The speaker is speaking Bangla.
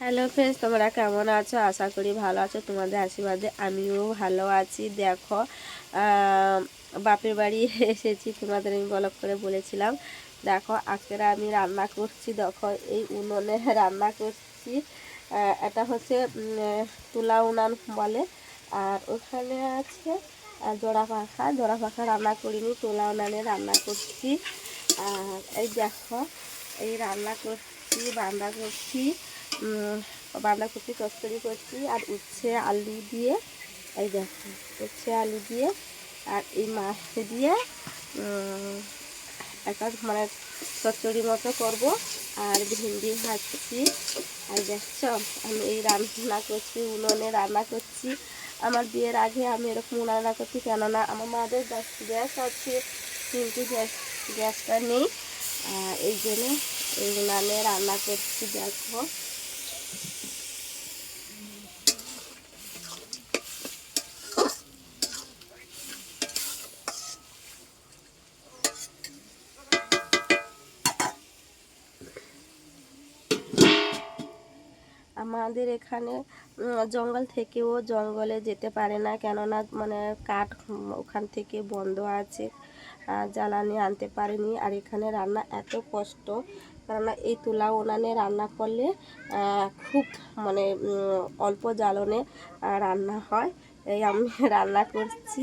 হ্যালো ফ্রেন্ডস, তোমরা কেমন আছো? আশা করি ভালো আছো। তোমাদের আশীর্বাদে আমিও ভালো আছি। দেখো বাপের বাড়ি এসেছি তোমাদের আমি বলক করে বলেছিলাম। দেখো, আজকে আমি রান্না করছি। দেখো, এই উনুনে রান্না করছি। এটা হচ্ছে তুলা উনান বলে। আর ওখানে আছে জোড়া পাখা। জোড়া পাখা রান্না করিনি, তুলা উনানে রান্না করছি। আর এই দেখো, এই রান্না করছি, বান্দা করছি। বাঁধাকপি কস্তুরি করছি আর উচ্ছে আলু দিয়ে, এই দেখো, উচ্ছে আলু দিয়ে আর এই মাছ দিয়ে একটা মানে চচ্চড়ি মতো করব আর ভিন্ডি ভাজছি। আর দেখছ, আমি এই রান্না করছি, উনুনে রান্না করছি। আমার বিয়ের আগে আমি এরকম রান্না করছি, কেননা আমার মাদের গ্যাস আছে, কিন্তু গ্যাস, গ্যাসটা নেই। এই জন্য এই উনানে রান্না করছি, দেখো। আমাদের এখানে জঙ্গল থেকেও জঙ্গলে যেতে পারে না। কেননা মানে কাঠ ওখান থেকে বন্ধ আছে। জ্বালানি আনতে পারেনি। আর এখানে রান্না এত কষ্ট। কেননা এই তুলা উনানে রান্না করলে খুব মানে অল্প জ্বালনে রান্না হয়। এই আমি রান্না করছি।